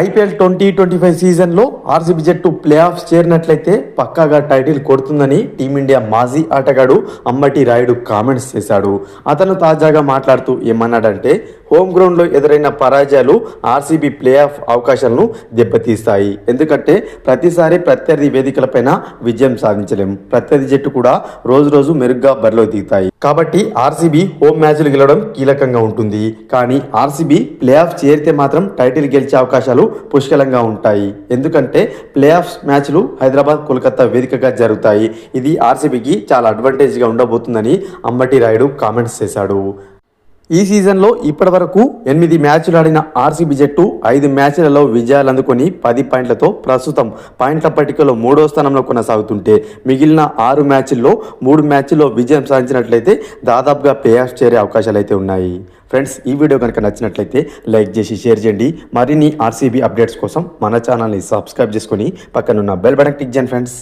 IPL twenty twenty five సీజన్లో RCB జట్టు play of చేరినట్లయితే పక్కాగా టైటిల్ కొడుతుందని టీమిండియా మాజీ ఆటగాడు అంబటి రాయుడు కామెంట్స్ చేశాడు. అతను తాజాగా మాట్లాడుతూ ఏమన్నాడంటే హోమ్ గ్రౌండ్లో ఎదురైన పరాజయాలు ఆర్సీబీ ప్లే ఆఫ్ అవకాశాలను దెబ్బతీస్తాయి. ఎందుకంటే ప్రతిసారి ప్రత్యర్థి వేదికలపైన విజయం సాధించలేం. ప్రత్యర్థి జట్టు కూడా రోజు రోజు మెరుగ్గా బరిలో దిగుతాయి. కాబట్టి ఆర్సీబీ హోమ్ మ్యాచ్లు గెలవడం కీలకంగా ఉంటుంది. కానీ ఆర్సీబీ ప్లే ఆఫ్ చేరితే మాత్రం టైటిల్ గెలిచే అవకాశాలు పుష్కలంగా ఉంటాయి. ఎందుకంటే ప్లే ఆఫ్ మ్యాచ్లు హైదరాబాద్ కోల్కతా వేదికగా జరుగుతాయి. ఇది ఆర్సీబీకి చాలా అడ్వాంటేజ్గా ఉండబోతుందని అంబటి రాయుడు కామెంట్స్ చేశాడు. ఈ సీజన్లో ఇప్పటి వరకు ఎనిమిది మ్యాచ్లు ఆడిన ఆర్సీబీ జట్టు ఐదు మ్యాచ్లలో విజయాలు అందుకొని పది పాయింట్లతో ప్రస్తుతం పాయింట్ల పట్టికలో మూడో స్థానంలో కొనసాగుతుంటే మిగిలిన ఆరు మ్యాచ్ల్లో మూడు మ్యాచ్ల్లో విజయం సాధించినట్లయితే దాదాపుగా ప్లే ఆఫ్ చేరే అవకాశాలు అయితే ఉన్నాయి. ఫ్రెండ్స్ ఈ వీడియో కనుక నచ్చినట్లయితే లైక్ చేసి షేర్ చేయండి. మరిన్ని ఆర్సీబీ అప్డేట్స్ కోసం మన ఛానల్ని సబ్స్క్రైబ్ చేసుకొని పక్కనున్న బెల్ బటన్ క్లిక్ చేయండి ఫ్రెండ్స్.